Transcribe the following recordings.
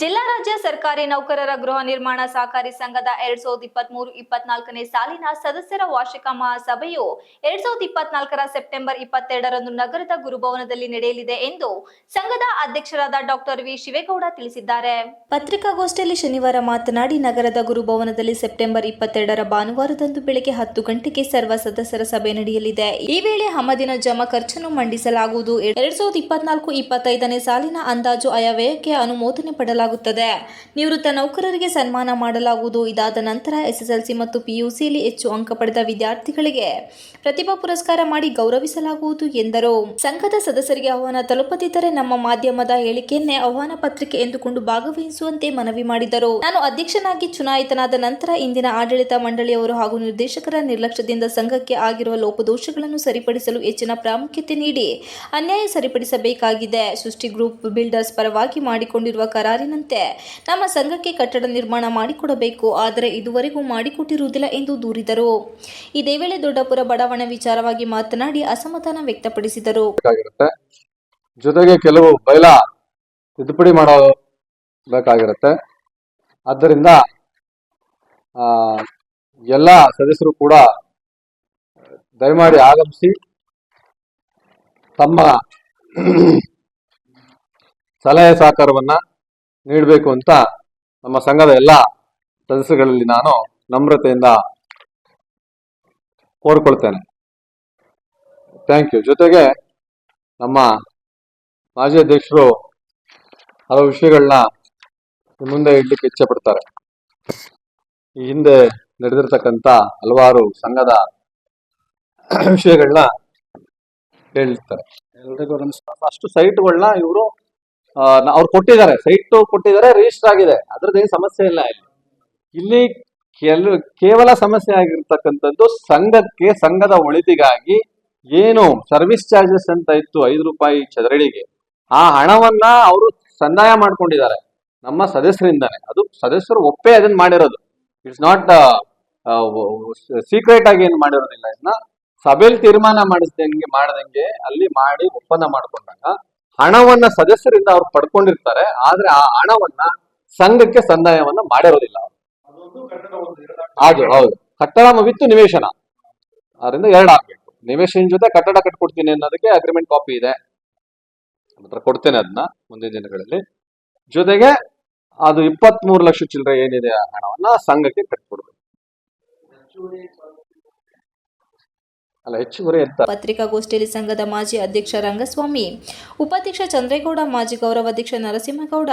ಜಿಲ್ಲಾ ರಾಜ್ಯ ಸರ್ಕಾರಿ ನೌಕರರ ಗೃಹ ನಿರ್ಮಾಣ ಸಹಕಾರಿ ಸಂಘದ ಎರಡ್ ಸಾವಿರದ ಇಪ್ಪತ್ತ್ ಮೂರು ಇಪ್ಪತ್ನಾಲ್ಕನೇ ಸಾಲಿನ ಸದಸ್ಯರ ವಾರ್ಷಿಕ ಮಹಾಸಭೆಯು ಎರಡ್ ಸಾವಿರದ ಇಪ್ಪತ್ನಾಲ್ಕರ ಸೆಪ್ಟೆಂಬರ್ ಇಪ್ಪತ್ತೆರಡರಂದು ನಗರದ ಗುರುಭವನದಲ್ಲಿ ನಡೆಯಲಿದೆ ಎಂದು ಸಂಘದ ಅಧ್ಯಕ್ಷರಾದ ಡಾಕ್ಟರ್ ವಿ ಶಿವೇಗೌಡ ತಿಳಿಸಿದ್ದಾರೆ. ಪತ್ರಿಕಾಗೋಷ್ಠಿಯಲ್ಲಿ ಶನಿವಾರ ಮಾತನಾಡಿ, ನಗರದ ಗುರುಭವನದಲ್ಲಿ ಸೆಪ್ಟೆಂಬರ್ ಇಪ್ಪತ್ತೆರಡರ ಭಾನುವಾರದಂದು ಬೆಳಗ್ಗೆ ಹತ್ತು ಗಂಟೆಗೆ ಸರ್ವ ಸದಸ್ಯರ ಸಭೆ ನಡೆಯಲಿದೆ. ಈ ವೇಳೆ ಹಮದಿನ ಜಮಾ ಖರ್ಚನ್ನು ಮಂಡಿಸಲಾಗುವುದು. ಎರಡ್ ಸಾವಿರದ ಇಪ್ಪತ್ನಾಲ್ಕು, ಇಪ್ಪತ್ತೈದನೇ ಸಾಲಿನ ಅಂದಾಜು ಆಯವ್ಯಯಕ್ಕೆ ಅನುಮೋದನೆ ಪಡಲಾಗುತ್ತದೆ ನಿವೃತ್ತ ನೌಕರರಿಗೆ ಸನ್ಮಾನ ಮಾಡಲಾಗುವುದು. ಇದಾದ ನಂತರ ಎಸ್ಎಸ್ಎಲ್ಸಿ ಮತ್ತು ಪಿಯುಸಿಯಲ್ಲಿ ಹೆಚ್ಚು ಅಂಕ ಪಡೆದ ವಿದ್ಯಾರ್ಥಿಗಳಿಗೆ ಪ್ರತಿಭಾ ಪುರಸ್ಕಾರ ಮಾಡಿ ಗೌರವಿಸಲಾಗುವುದು ಎಂದರು. ಸಂಘದ ಸದಸ್ಯರಿಗೆ ಆಹ್ವಾನ ತಲುಪದಿದ್ದರೆ ನಮ್ಮ ಮಾಧ್ಯಮದ ಹೇಳಿಕೆಯನ್ನೇ ಆಹ್ವಾನ ಪತ್ರಿಕೆ ಎಂದುಕೊಂಡು ಭಾಗವಹಿಸುವಂತೆ ಮನವಿ ಮಾಡಿದರು. ನಾನು ಅಧ್ಯಕ್ಷನಾಗಿ ಚುನಾಯಿತನಾದ ನಂತರ ಇಂದಿನ ಆಡಳಿತ ಮಂಡಳಿಯವರು ಹಾಗೂ ನಿರ್ದೇಶಕರ ನಿರ್ಲಕ್ಷ್ಯದಿಂದ ಸಂಘಕ್ಕೆ ಆಗಿರುವ ಲೋಪದೋಷಗಳನ್ನು ಸರಿಪಡಿಸಲು ಹೆಚ್ಚಿನ ಪ್ರಾಮುಖ್ಯತೆ ನೀಡಿ ಅನ್ಯಾಯ ಸರಿಪಡಿಸಬೇಕಾಗಿದೆ. ಸೃಷ್ಟಿ ಗ್ರೂಪ್ ಬಿಲ್ಡರ್ಸ್ ಪರವಾಗಿ ಮಾಡಿಕೊಂಡಿರುವ ಕರಾರಿನಂತೆ ನಮ್ಮ ಸಂಘಕ್ಕೆ ಕಟ್ಟಡ ನಿರ್ಮಾಣ ಮಾಡಿಕೊಡಬೇಕು, ಆದರೆ ಇದುವರೆಗೂ ಮಾಡಿಕೊಟ್ಟಿರುವುದಿಲ್ಲ ಎಂದು ದೂರಿದರು. ಇದೇ ವೇಳೆ ದೊಡ್ಡಪುರ ಬಡಾವಣೆ ವಿಚಾರವಾಗಿ ಮಾತನಾಡಿ ಅಸಮಾಧಾನ ವ್ಯಕ್ತಪಡಿಸಿದರು. ಜೊತೆಗೆ ಕೆಲವು ಬೈಲ ತಿದ್ದುಪಡಿ ಮಾಡಬೇಕಾಗಿರುತ್ತೆ. ಆದ್ದರಿಂದ ಎಲ್ಲ ಸದಸ್ಯರು ಕೂಡ ದಯಮಾಡಿ ಆಗಮಿಸಿ ತಮ್ಮ ಸಲಹೆ ಸಹಕಾರವನ್ನ ನೀಡಬೇಕು ಅಂತ ನಮ್ಮ ಸಂಘದ ಎಲ್ಲ ಸದಸ್ಯಗಳಲ್ಲಿ ನಾನು ನಮ್ರತೆಯಿಂದ ಕೋರ್ಕೊಳ್ತೇನೆ. ಥ್ಯಾಂಕ್ ಯು ಜೊತೆಗೆ ನಮ್ಮ ಮಾಜಿ ಅಧ್ಯಕ್ಷರು ಹಲವು ವಿಷಯಗಳನ್ನ ಮುಂದೆ ಇಡ್ಲಿಕ್ಕೆ ಇಚ್ಛೆ ಪಡ್ತಾರೆ. ಈ ಹಿಂದೆ ನಡೆದಿರ್ತಕ್ಕಂಥ ಹಲವಾರು ಸಂಘದ ವಿಷಯಗಳನ್ನ ಹೇಳ್ತಾರೆ ಎಲ್ರಿಗೂ ನಮಸ್ಕಾರ. ಅಷ್ಟು ಸೈಟ್ಗಳನ್ನ ಇವರು ಅವ್ರು ಕೊಟ್ಟಿದ್ದಾರೆ, ಸೈಟ್ ಕೊಟ್ಟಿದ್ದಾರೆ ರಿಜಿಸ್ಟರ್ ಆಗಿದೆ. ಅದ್ರದ್ದು ಏನು ಸಮಸ್ಯೆ ಇಲ್ಲ ಇಲ್ಲಿ. ಇಲ್ಲಿ ಕೆಲ ಕೇವಲ ಸಮಸ್ಯೆ ಆಗಿರ್ತಕ್ಕಂಥದ್ದು ಸಂಘಕ್ಕೆ, ಸಂಘದ ಒಳಿತಿಗಾಗಿ ಏನು ಸರ್ವಿಸ್ ಚಾರ್ಜಸ್ ಅಂತ ಇತ್ತು ಐದು ರೂಪಾಯಿ ಚದರಡಿಗೆ. ಆ ಹಣವನ್ನ ಅವರು ಸಂದಾಯ ಮಾಡ್ಕೊಂಡಿದ್ದಾರೆ. ನಮ್ಮ ಸದಸ್ಯರಿಂದಾನೆ. ಅದು ಸದಸ್ಯರು ಒಪ್ಪೇ ಅದನ್ನ ಮಾಡಿರೋದು. ಇಟ್ಸ್ ನಾಟ್ ಸೀಕ್ರೆಟ್ ಆಗಿ ಏನು ಮಾಡಿರೋದಿಲ್ಲ. ಇದನ್ನ ಸಭೆಯಲ್ಲಿ ತೀರ್ಮಾನ ಮಾಡಿಸ್ದಂಗೆ ಮಾಡ್ದಂಗೆ ಅಲ್ಲಿ ಮಾಡಿ ಒಪ್ಪಂದ ಮಾಡ್ಕೊಂಡಾಗ ಹಣವನ್ನ ಸದಸ್ಯರಿಂದ ಅವ್ರು ಪಡ್ಕೊಂಡಿರ್ತಾರೆ, ಆದ್ರೆ ಆ ಹಣವನ್ನ ಸಂಘಕ್ಕೆ ಸಂದಾಯವನ್ನ ಮಾಡಿರೋದಿಲ್ಲ. ಹೌದು ಹೌದು. ಕಟ್ಟಡ ವಿತ್ತು ನಿವೇಶನ. ಅದರಿಂದ ಎರಡು ಆಗ್ಬೇಕು. ನಿವೇಶನ ಜೊತೆ ಕಟ್ಟಡ ಕಟ್ಕೊಡ್ತೀನಿ ಅನ್ನೋದಕ್ಕೆ ಅಗ್ರಿಮೆಂಟ್ ಕಾಪಿ ಇದೆ. ನಂತರ ಕೊಡ್ತೇನೆ ಅದನ್ನ ಮುಂದಿನ ದಿನಗಳಲ್ಲಿ. ಜೊತೆಗೆ ಅದು ಇಪ್ಪತ್ತ್ ಮೂರು ಲಕ್ಷ ಚಿಲ್ಲರೆ ಏನಿದೆ ಆ ಹಣವನ್ನ ಸಂಘಕ್ಕೆ ಕಟ್ಕೊಡ್ಬೇಕು. ಅಲ್ಲ, ಹೆಚ್ಚುವರಿ ಪತ್ರಿಕಾಗೋಷ್ಠಿಯಲ್ಲಿ ಸಂಘದ ಮಾಜಿ ಅಧ್ಯಕ್ಷ ರಂಗಸ್ವಾಮಿ, ಉಪಾಧ್ಯಕ್ಷ ಚಂದ್ರೇಗೌಡ, ಮಾಜಿ ಗೌರವಾಧ್ಯಕ್ಷ ನರಸಿಂಹಗೌಡ,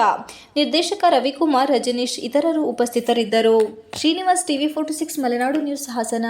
ನಿರ್ದೇಶಕ ರವಿಕುಮಾರ್, ರಜನೀಶ್ ಇತರರು ಉಪಸ್ಥಿತರಿದ್ದರು. Srinivas TV forty six, Malenadu news, Hassan.